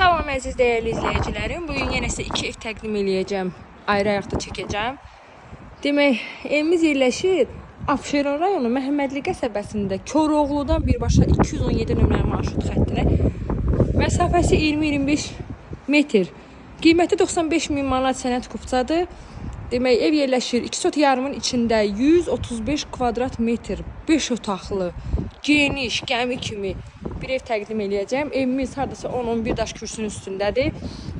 Salam əziz dəyərli izləyicilərim. Bu gün yenə sizə iki ev təqdim eləyəcəm. Ayrı ayaqda çəkəcəm. Demək, evimiz yerləşir Abşeron rayonu Məhəmmədli qəsəbəsində Koroğludan birbaşa 217 nömrəli marşrut xəttinə. Məsafəsi 20-25 metr. Qiyməti 95 min manat sənəd kupçadır. Demək, ev yerləşir 2 sot yarımın içində 135 kvadrat metr, 5 otaqlı, geniş, gəmi kimi bir ev təqdim eləyəcəm. Evimiz hardasa 10-11 daş kürsünün üstündədir.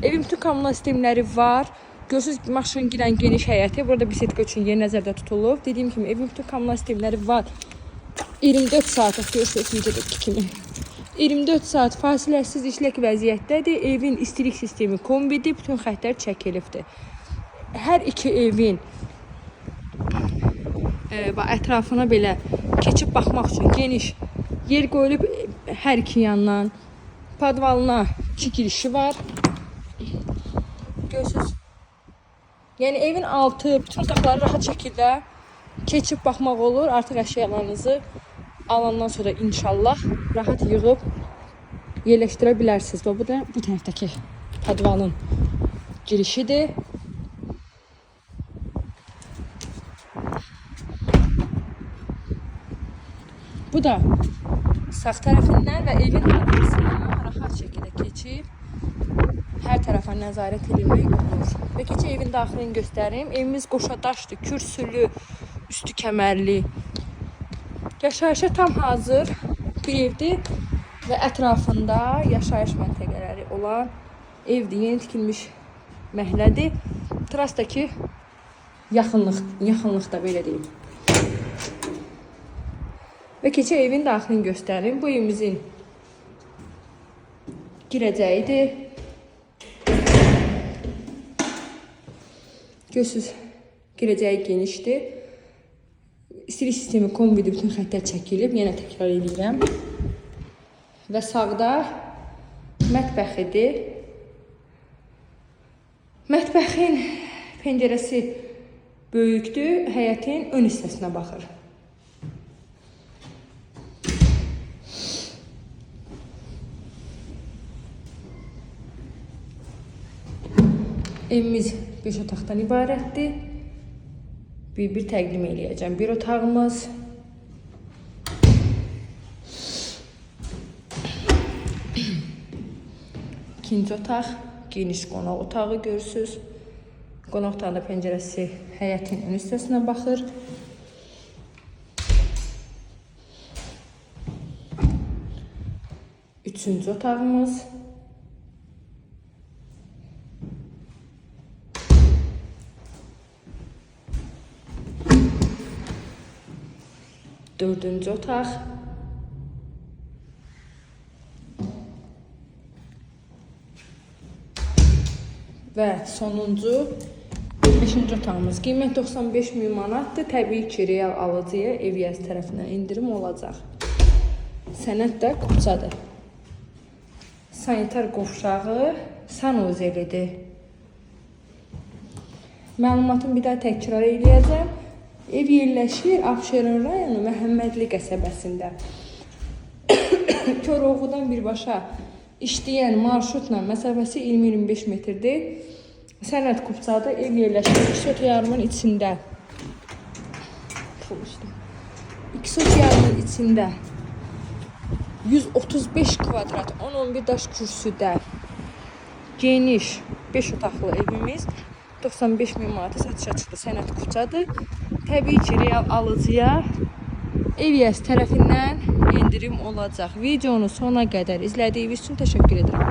Evin bütün kommunal sistemləri var. Görürsünüz ki, maşın girən geniş həyəti. Burada bisetka üçün yer nəzərdə tutulub. Dediyim kimi evin bütün kommunal sistemləri var. 24 saat görürsünüz videodakı kimi. 24 saat fasiləsiz işlək vəziyyətdədir. Evin istilik sistemi kombidir, bütün xəttlər çəkilibdir. Hər iki evin e, bax, ətrafına belə keçib baxmaq üçün geniş yer qoyulub hər iki yandan. Podvalına iki girişi var. Görürsünüz. Yəni evin altı, bütün otaqları rahat şəkildə keçib baxmaq olur. Artıq əşyalarınızı alandan sonra inşallah rahat yığıb yerləşdirə bilərsiniz. Bu da bu tərəfdəki podvalın girişidir. Bu da sağ tərəfindən və evin arxasına rahat şəkildə keçib hər tərəfə nəzarət edilmək olur. Və keçə evin daxilini göstərim. Evimiz qoşadaşdır, kürsülü, üstü kəmərli. Yaşayışa tam hazır bir evdir və ətrafında yaşayış məntəqələri olan evdir. Yeni tikilmiş məhəllədir. Terasdakı yaxınlıq, yaxınlıqda belə deyim. Və keçə evin daxilini göstərim. Bu evimizin girəcəyidir. Görürsünüz, girəcəyi genişdir. İstilik sistemi kombidir, bütün xəttlər çəkilib. Yenə təkrar edirəm. Və sağda mətbəxidir. Mətbəxin pəncərəsi böyükdür, həyətin ön hissəsinə baxır. Evimiz 5 otaqdan ibarətdir. Bir-bir təqdim eləyəcəm. Bir otağımız, ikinci otaq, geniş qonaq otağı görürsüz. Qonaq otağında pəncərəsi həyətin ön hissəsinə baxır. Üçüncü otağımız. Dördüncü otaq. Və sonuncu 5-ci otağımız. Qiymət 95 min manatdır. Təbii ki, real alıcıya ev yazı endirim olacaq. Sənəd də kupçadır. Sanitar qovşağı sanuzelidir. Məlumatımı bir daha təkrar eləyəcəm. Ev yerləşir Abşeron rayonu Məhəmmədli qəsəbəsində. Koroğludan birbaşa işləyən marşrutla məsafəsi 20-25 metrdir. Sənət Kupçada ev yerləşir 2 sot yarımın içində. Pul üstü. 2 sot yarımın içində 135 kvadrat 10-11 daş kürsüdə geniş 5 otaqlı evimiz 95 min manata satışa çıxdı. Sənət Kupçadır. Təbii ki, real alıcıya Evyəs tərəfindən endirim olacaq. Videonu sona qədər izlədiyiniz üçün təşəkkür edirəm.